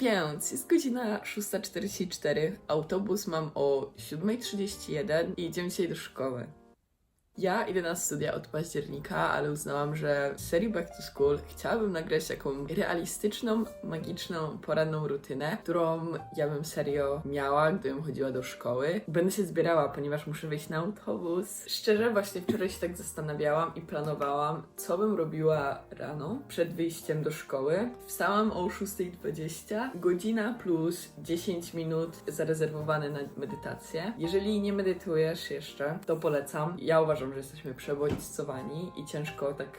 Hej, więc jest godzina 6.44, autobus mam o 7.31 i idziemy dzisiaj do szkoły. Ja idę na studia od października, ale uznałam, że w serii Back to School chciałabym nagrać taką realistyczną, magiczną, poranną rutynę, którą ja bym serio miała, gdybym chodziła do szkoły. Będę się zbierała, ponieważ muszę wyjść na autobus. Szczerze, właśnie wczoraj się tak zastanawiałam i planowałam, co bym robiła rano przed wyjściem do szkoły. Wstałam o 6.20, godzina plus 10 minut zarezerwowane na medytację. Jeżeli nie medytujesz jeszcze, to polecam. Ja uważam, że jesteśmy przebodźcowani i ciężko tak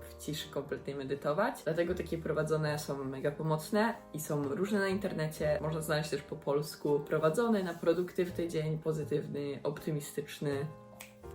w ciszy kompletnej medytować. Dlatego takie prowadzone są mega pomocne i są różne na internecie. Można znaleźć też po polsku prowadzone na produktywny dzień, pozytywny, optymistyczny.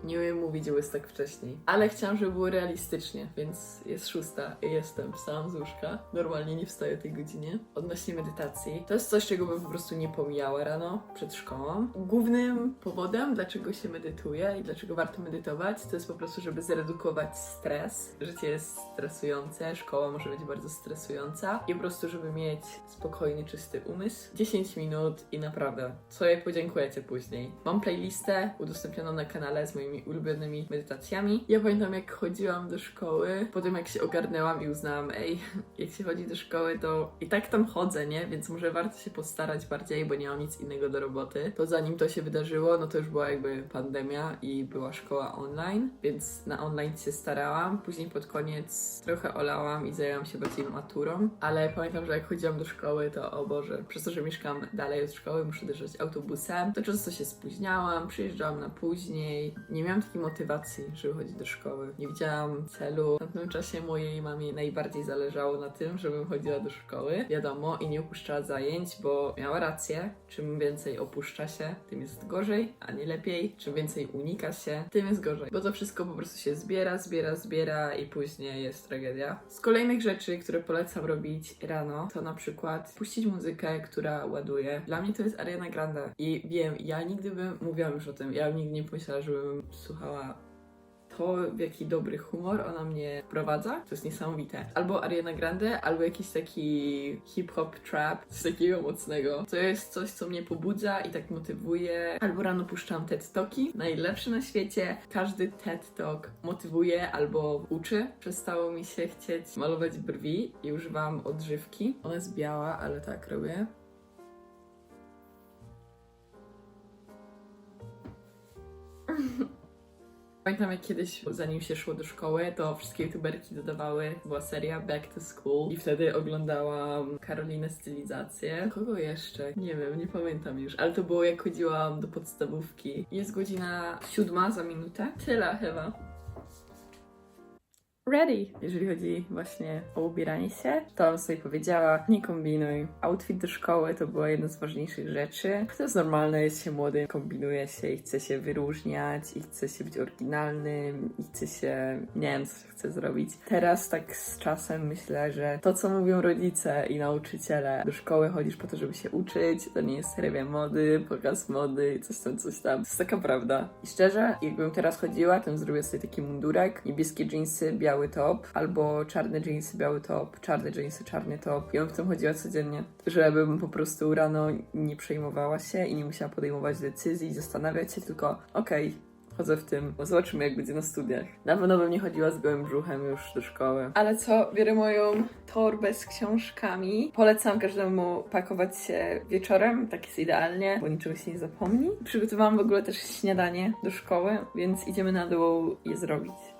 Nie mówić łystek wcześniej, ale chciałam, żeby było realistycznie, więc jest szósta i jestem. Wstałam z łóżka. Normalnie nie wstaję o tej godzinie. Odnośnie medytacji, to jest coś, czego bym po prostu nie pomijała rano przed szkołą. Głównym powodem, dlaczego się medytuje i dlaczego warto medytować, to jest po prostu, żeby zredukować stres. Życie jest stresujące, szkoła może być bardzo stresująca i po prostu, żeby mieć spokojny, czysty umysł. 10 minut i naprawdę sobie podziękujecie później. Mam playlistę udostępnioną na kanale z moimi ulubionymi medytacjami. Ja pamiętam, jak chodziłam do szkoły, potem jak się ogarnęłam i uznałam, ej, jak się chodzi do szkoły, to i tak tam chodzę, nie? Więc może warto się postarać bardziej, bo nie mam nic innego do roboty. To zanim to się wydarzyło, no to już była jakby pandemia i była szkoła online, więc na online się starałam. Później pod koniec trochę olałam i zajęłam się bardziej maturą, ale pamiętam, że jak chodziłam do szkoły, to o Boże, przez to, że mieszkam dalej od szkoły, muszę dojeżdżać autobusem, to często się spóźniałam, przyjeżdżałam na później. Nie miałam takiej motywacji, żeby chodzić do szkoły. Nie widziałam celu. W tamtym czasie mojej mamie najbardziej zależało na tym, żebym chodziła do szkoły, wiadomo, i nie opuszczała zajęć, bo miała rację. Czym więcej opuszcza się, tym jest gorzej, a nie lepiej. Czym więcej unika się, tym jest gorzej. Bo to wszystko po prostu się zbiera, zbiera, zbiera i później jest tragedia. Z kolejnych rzeczy, które polecam robić rano, to na przykład puścić muzykę, która ładuje. Dla mnie to jest Ariana Grande. I wiem, ja nigdy bym, mówiłam już o tym, ja nigdy nie pomyślała, żebym słuchała to, w jaki dobry humor ona mnie wprowadza, to jest niesamowite. Albo Ariana Grande, albo jakiś taki hip-hop trap, coś takiego mocnego. To jest coś, co mnie pobudza i tak motywuje. Albo rano puszczam TED Talki, najlepsze na świecie. Każdy TED Talk motywuje albo uczy. Przestało mi się chcieć malować brwi i używam odżywki. Ona jest biała, ale tak robię. Pamiętam jak kiedyś, zanim się szło do szkoły, to wszystkie youtuberki dodawały, była seria Back to School i wtedy oglądałam Karolinę Stylizację. Kogo jeszcze? Nie wiem, nie pamiętam już, ale to było jak chodziłam do podstawówki. Jest godzina siódma za minutę. Tyle chyba. Ready! Jeżeli chodzi właśnie o ubieranie się, to sobie powiedziała, nie kombinuj. Outfit do szkoły to była jedna z ważniejszych rzeczy. To jest normalne, jest się młodym, kombinuje się i chce się wyróżniać, i chce się być oryginalnym, i chce się, nie wiem, co chce zrobić. Teraz tak z czasem myślę, że to, co mówią rodzice i nauczyciele, do szkoły chodzisz po to, żeby się uczyć, to nie jest rewia mody, pokaz mody, coś tam, coś tam. To jest taka prawda. I szczerze, jakbym teraz chodziła, to bym zrobiła sobie taki mundurek, niebieskie dżinsy, biały top, albo czarne dżinsy, biały top, czarne dżinsy, czarny top. I bym w tym chodziła codziennie, żebym po prostu rano nie przejmowała się i nie musiała podejmować decyzji, zastanawiać się, tylko okej, chodzę w tym, zobaczymy jak będzie na studiach. Na pewno bym nie chodziła z gołym brzuchem już do szkoły. Ale co, biorę moją torbę z książkami. Polecam każdemu pakować się wieczorem, tak jest idealnie, bo niczego się nie zapomni. Przygotowałam w ogóle też śniadanie do szkoły, więc idziemy na dół je zrobić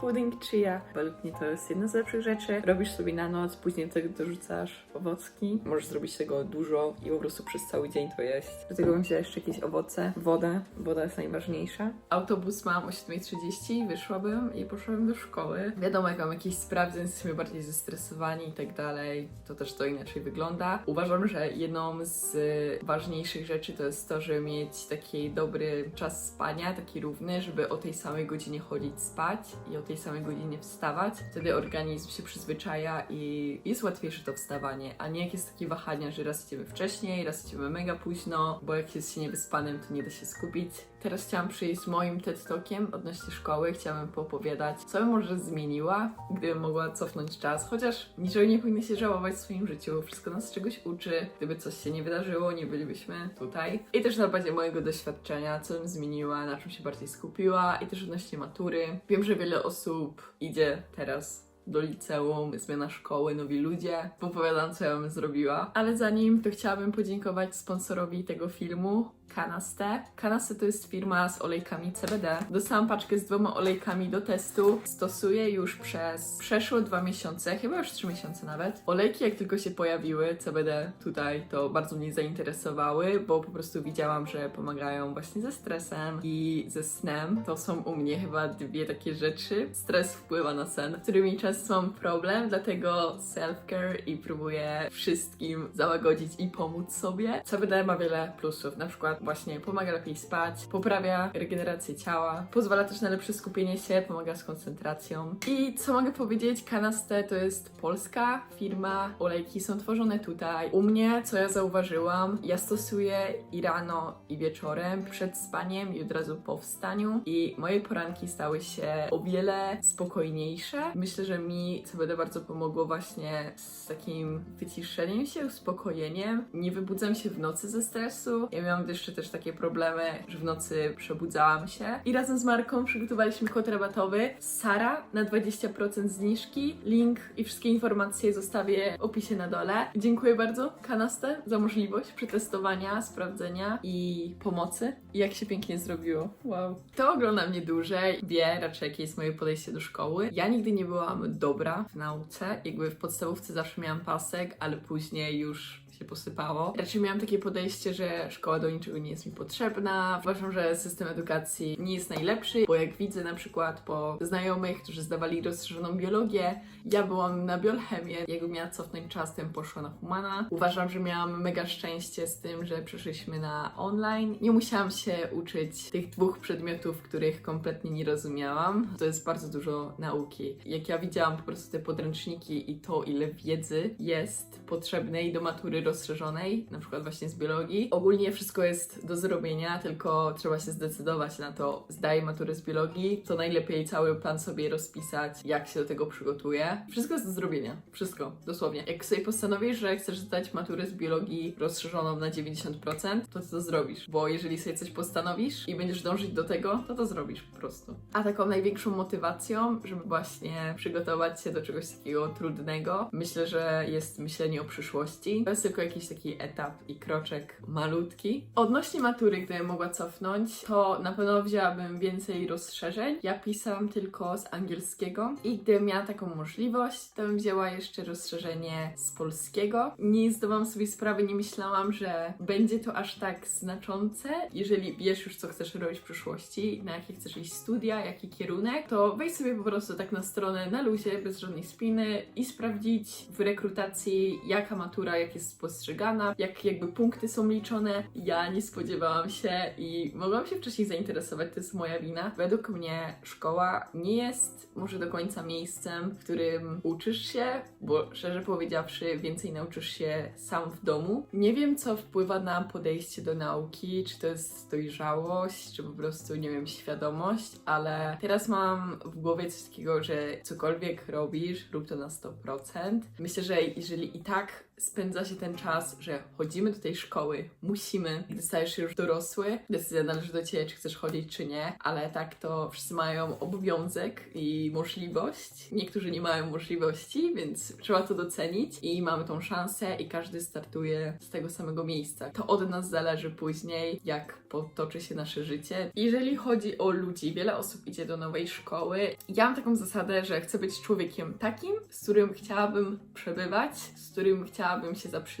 pudding chia. Mnie to jest jedna z lepszych rzeczy. Robisz sobie na noc, później do tego dorzucasz owocki. Możesz zrobić tego dużo i po prostu przez cały dzień to jeść. Do tego bym wzięła jeszcze jakieś owoce, wodę. Woda jest najważniejsza. Autobus mam o 7.30, wyszłabym i poszłabym do szkoły. Wiadomo, jak mam jakieś sprawy, jesteśmy bardziej zestresowani i tak dalej, to też to inaczej wygląda. Uważam, że jedną z ważniejszych rzeczy to jest to, żeby mieć taki dobry czas spania, taki równy, żeby o tej samej godzinie chodzić spać i o tej samej godzinie wstawać. Wtedy organizm się przyzwyczaja i jest łatwiejsze to wstawanie, a nie jak jest takie wahania, że raz idziemy wcześniej, raz idziemy mega późno, bo jak jest się niewyspanym, to nie da się skupić. Teraz chciałam przyjść z moim TED Talkiem odnośnie szkoły. Chciałabym poopowiadać, co bym może zmieniła, gdybym mogła cofnąć czas. Chociaż niczego nie powinno się żałować w swoim życiu. Wszystko nas czegoś uczy. Gdyby coś się nie wydarzyło, nie bylibyśmy tutaj. I też na bazie mojego doświadczenia, co bym zmieniła, na czym się bardziej skupiła i też odnośnie matury. Wiem, że wiele osób idzie teraz do liceum, zmiana szkoły, nowi ludzie. Popowiadam, co ja bym zrobiła. Ale zanim to chciałabym podziękować sponsorowi tego filmu, Kanaste. Kanaste to jest firma z olejkami CBD. Dostałam paczkę z dwoma olejkami do testu. Stosuję już przez przeszło dwa miesiące, chyba już trzy miesiące nawet. Olejki jak tylko się pojawiły, CBD tutaj, to bardzo mnie zainteresowały, bo po prostu widziałam, że pomagają właśnie ze stresem i ze snem. To są u mnie chyba dwie takie rzeczy. Stres wpływa na sen, z którymi często mam problem, dlatego self-care i próbuję wszystkim załagodzić i pomóc sobie. CBD ma wiele plusów, na przykład właśnie pomaga lepiej spać, poprawia regenerację ciała, pozwala też na lepsze skupienie się, pomaga z koncentracją. I co mogę powiedzieć, Kanaste to jest polska firma, olejki są tworzone tutaj. U mnie, co ja zauważyłam, ja stosuję i rano, i wieczorem, przed spaniem i od razu po wstaniu i moje poranki stały się o wiele spokojniejsze. Myślę, że mi CBD bardzo pomogło właśnie z takim wyciszeniem się, uspokojeniem. Nie wybudzam się w nocy ze stresu. Ja miałam jeszcze też takie problemy, że w nocy przebudzałam się. I razem z Marką przygotowaliśmy kod rabatowy Sara na 20% zniżki. Link i wszystkie informacje zostawię w opisie na dole. Dziękuję bardzo Kanaste za możliwość przetestowania, sprawdzenia i pomocy. I jak się pięknie zrobiło. Wow. Kto ogląda mnie dłużej, wie raczej jakie jest moje podejście do szkoły. Ja nigdy nie byłam dobra w nauce. Jakby w podstawówce zawsze miałam pasek, ale później już się posypało. Raczej miałam takie podejście, że szkoła do niczego nie jest mi potrzebna. Uważam, że system edukacji nie jest najlepszy, bo jak widzę na przykład po znajomych, którzy zdawali rozszerzoną biologię, ja byłam na biolchemię. Jakbym miała cofnąć czas, tym poszła na humana. Uważam, że miałam mega szczęście z tym, że przeszliśmy na online. Nie musiałam się uczyć tych dwóch przedmiotów, których kompletnie nie rozumiałam. To jest bardzo dużo nauki. Jak ja widziałam po prostu te podręczniki i to, ile wiedzy jest potrzebnej do matury rozszerzonej, na przykład właśnie z biologii. Ogólnie wszystko jest do zrobienia, tylko trzeba się zdecydować na to. Zdaję maturę z biologii, to najlepiej cały plan sobie rozpisać, jak się do tego przygotuję. Wszystko jest do zrobienia. Wszystko, dosłownie. Jak sobie postanowisz, że chcesz zdać maturę z biologii rozszerzoną na 90%, to to zrobisz. Bo jeżeli sobie coś postanowisz i będziesz dążyć do tego, to to zrobisz po prostu. A taką największą motywacją, żeby właśnie przygotować się do czegoś takiego trudnego, myślę, że jest myślenie o przyszłości. To jest tylko jakiś taki etap i kroczek malutki. Odnośnie matury, gdybym mogła cofnąć, to na pewno wzięłabym więcej rozszerzeń. Ja pisałam tylko z angielskiego i gdybym miała taką możliwość, to bym wzięła jeszcze rozszerzenie z polskiego. Nie zdawałam sobie sprawy, nie myślałam, że będzie to aż tak znaczące. Jeżeli wiesz już, co chcesz robić w przyszłości, na jakie chcesz iść studia, jaki kierunek, to wejdź sobie po prostu tak na stronę na luzie, bez żadnej spiny i sprawdzić w rekrutacji, jaka matura, jak jest postrzegana, jak jakby punkty są liczone. Ja nie spodziewałam się i mogłam się wcześniej zainteresować, to jest moja wina. Według mnie szkoła nie jest może do końca miejscem, w którym uczysz się, bo szczerze powiedziawszy, więcej nauczysz się sam w domu. Nie wiem, co wpływa na podejście do nauki, czy to jest dojrzałość, czy po prostu, nie wiem, świadomość, ale teraz mam w głowie coś takiego, że cokolwiek robisz, rób to na 100%. Myślę, że jeżeli i tak spędza się ten czas, że chodzimy do tej szkoły, musimy, gdy stajesz już dorosły, decyzja należy do Ciebie, czy chcesz chodzić, czy nie, ale tak to wszyscy mają obowiązek i możliwość. Niektórzy nie mają możliwości, więc trzeba to docenić i mamy tą szansę i każdy startuje z tego samego miejsca. To od nas zależy później, jak potoczy się nasze życie. Jeżeli chodzi o ludzi, wiele osób idzie do nowej szkoły. Ja mam taką zasadę, że chcę być człowiekiem takim, z którym chciałabym przebywać, z którym chciałabym się zaprzyjaźnić.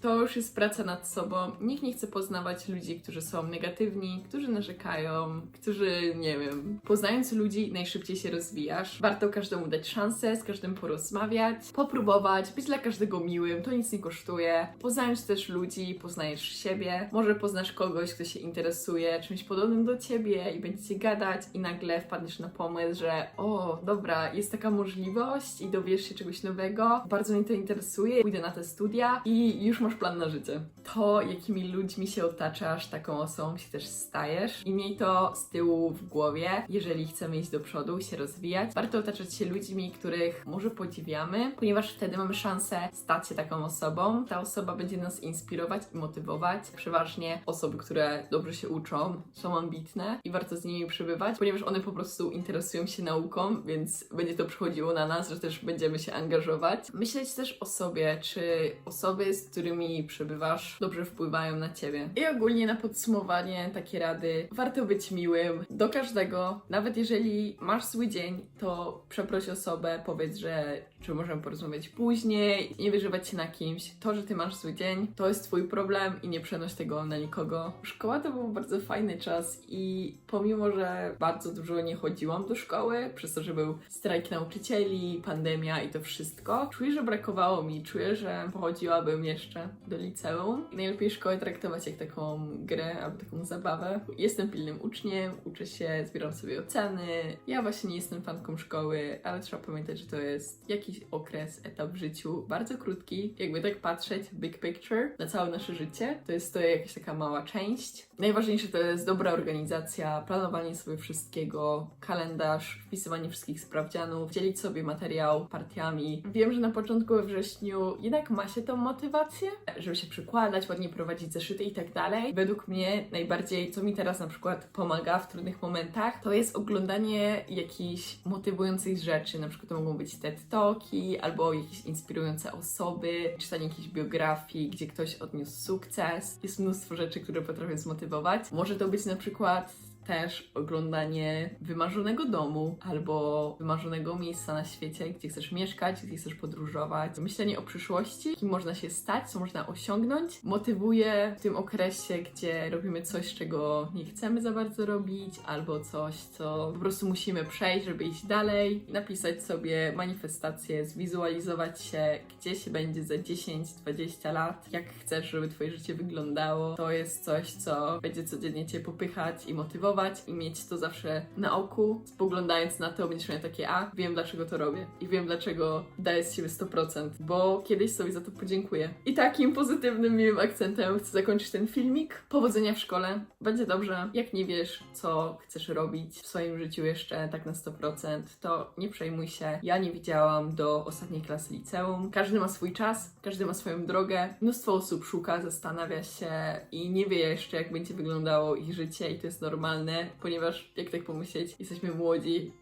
To już jest praca nad sobą. Nikt nie chce poznawać ludzi, którzy są negatywni, którzy narzekają, którzy, nie wiem. Poznając ludzi, najszybciej się rozwijasz. Warto każdemu dać szansę, z każdym porozmawiać, popróbować, być dla każdego miłym, to nic nie kosztuje. Poznając też ludzi, poznajesz siebie. Może poznasz kogoś, kto się interesuje czymś podobnym do ciebie i będziecie gadać i nagle wpadniesz na pomysł, że o, dobra, jest taka możliwość i dowiesz się czegoś nowego, bardzo mnie to interesuje, pójdę na te studia i już masz plan na życie. To, jakimi ludźmi się otaczasz, taką osobą się też stajesz i miej to z tyłu w głowie, jeżeli chcemy iść do przodu, się rozwijać. Warto otaczać się ludźmi, których może podziwiamy, ponieważ wtedy mamy szansę stać się taką osobą. Ta osoba będzie nas inspirować i motywować. Przeważnie osoby, które dobrze się uczą, są ambitne i warto z nimi przebywać, ponieważ one po prostu interesują się nauką, więc będzie to przychodziło na nas, że też będziemy się angażować. Myśleć też o sobie, czy osoby, z którymi przebywasz, dobrze wpływają na ciebie. I ogólnie na podsumowanie takie rady. Warto być miłym do każdego, nawet jeżeli masz zły dzień, to przeproś osobę, powiedz, że czy możemy porozmawiać później, nie wyżywać się na kimś. To, że ty masz zły dzień, to jest twój problem i nie przenoś tego na nikogo. Szkoła to był bardzo fajny czas i pomimo, że bardzo dużo nie chodziłam do szkoły, przez to, że był strajk nauczycieli, pandemia i to wszystko, czuję, że brakowało mi. Czuję, że pochodziłabym jeszcze do liceum. Najlepiej szkołę traktować jak taką grę albo taką zabawę. Jestem pilnym uczniem, uczę się, zbieram sobie oceny. Ja właśnie nie jestem fanką szkoły, ale trzeba pamiętać, że to jest jakiś okres, etap w życiu, bardzo krótki. Jakby tak patrzeć, big picture, na całe nasze życie, to jest to jakaś taka mała część. Najważniejsze to jest dobra organizacja, planowanie sobie wszystkiego, kalendarz, wpisywanie wszystkich sprawdzianów, dzielić sobie materiał partiami. Wiem, że na początku we wrześniu jednak ma się tą motywację, żeby się przykładać, ładnie prowadzić zeszyty i tak dalej. Według mnie najbardziej, co mi teraz na przykład pomaga w trudnych momentach, to jest oglądanie jakichś motywujących rzeczy. Na przykład to mogą być TED Talki albo jakieś inspirujące osoby, czytanie jakichś biografii, gdzie ktoś odniósł sukces. Jest mnóstwo rzeczy, które potrafią zmotywować. Może to być na przykład też oglądanie wymarzonego domu albo wymarzonego miejsca na świecie, gdzie chcesz mieszkać, gdzie chcesz podróżować. Myślenie o przyszłości, kim można się stać, co można osiągnąć, motywuje w tym okresie, gdzie robimy coś, czego nie chcemy za bardzo robić, albo coś, co po prostu musimy przejść, żeby iść dalej. Napisać sobie manifestacje, zwizualizować się, gdzie się będzie za 10-20 lat, jak chcesz, żeby Twoje życie wyglądało. To jest coś, co będzie codziennie Cię popychać i motywować i mieć to zawsze na oku. Spoglądając na to, będziesz miał takie, a wiem dlaczego to robię i wiem dlaczego daję z siebie 100%, bo kiedyś sobie za to podziękuję. I takim pozytywnym, miłym akcentem chcę zakończyć ten filmik. Powodzenia w szkole, będzie dobrze. Jak nie wiesz, co chcesz robić w swoim życiu jeszcze tak na 100%, to nie przejmuj się. Ja nie widziałam do ostatniej klasy liceum. Każdy ma swój czas, każdy ma swoją drogę. Mnóstwo osób szuka, zastanawia się i nie wie jeszcze, jak będzie wyglądało ich życie i to jest normalne, ponieważ jak tak pomyśleć, jesteśmy młodzi,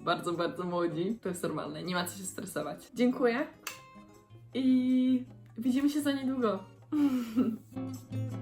bardzo, bardzo młodzi. To jest normalne, nie ma co się stresować. Dziękuję i widzimy się za niedługo.